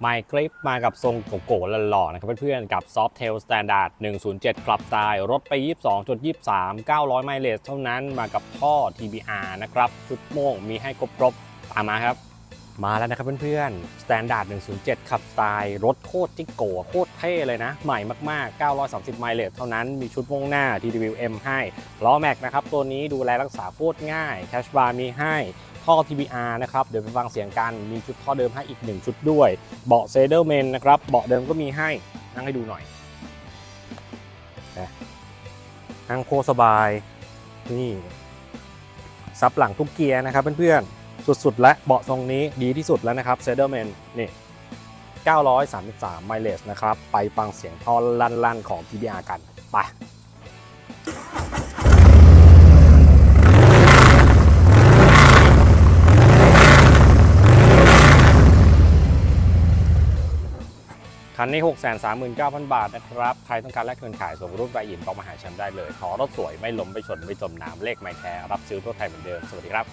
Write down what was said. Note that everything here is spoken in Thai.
ไมค์คลิปมากับทรงโกๆหล่อๆนะครับเพื่อนๆ กับ Softail Standard 107 Club Style รถไป 22.23 900 ไมล์เลสเท่านั้นมากับท่อ TBR นะครับ ชุดโม่งมีให้ครบๆตามมาครับ มาแล้วนะครับเพื่อนๆ Standard 107 Club Style รถโคตรจิกโกโคตรเท่เลยนะ ใหม่มากๆ 930 ไมล์เลสเท่านั้น มีชุดโม่งหน้า TWM ให้ล้อแม็กนะครับ ตัวนี้ดูแลรักษาโคตรง่าย แคชบาร์มีให้ท่อ TBR นะครับ เดี๋ยวไปฟังเสียงกัน มีชุดท่อเดิมให้อีก 1 ชุดด้วย เบาะเซเดอร์เมนนะครับ เบาะเดิมก็มีให้ นั่งให้ดูหน่อยนั่งโคสบาย นี่ ซับหลังทุกเกียร์นะครับเพื่อนๆ สุดๆ และเบาะทรงนี้ดีที่สุดแล้วนะครับเซเดอร์เมนนี่933ไมล์เลสนะครับ ไปฟังเสียงท่อลั่นๆ ของ TBR กัน ไปคันนี้ 639,000 บาทนะครับ ใครต้องการแลกเงินขายส่งรูปรายอิ่มต้องมาหาฉันได้เลย ขอรถสวยไม่ล้มไม่ชน ไม่จมน้ำเลขไม่แคร์รับซื้อทั่วไทยเหมือนเดิม สวัสดีครับ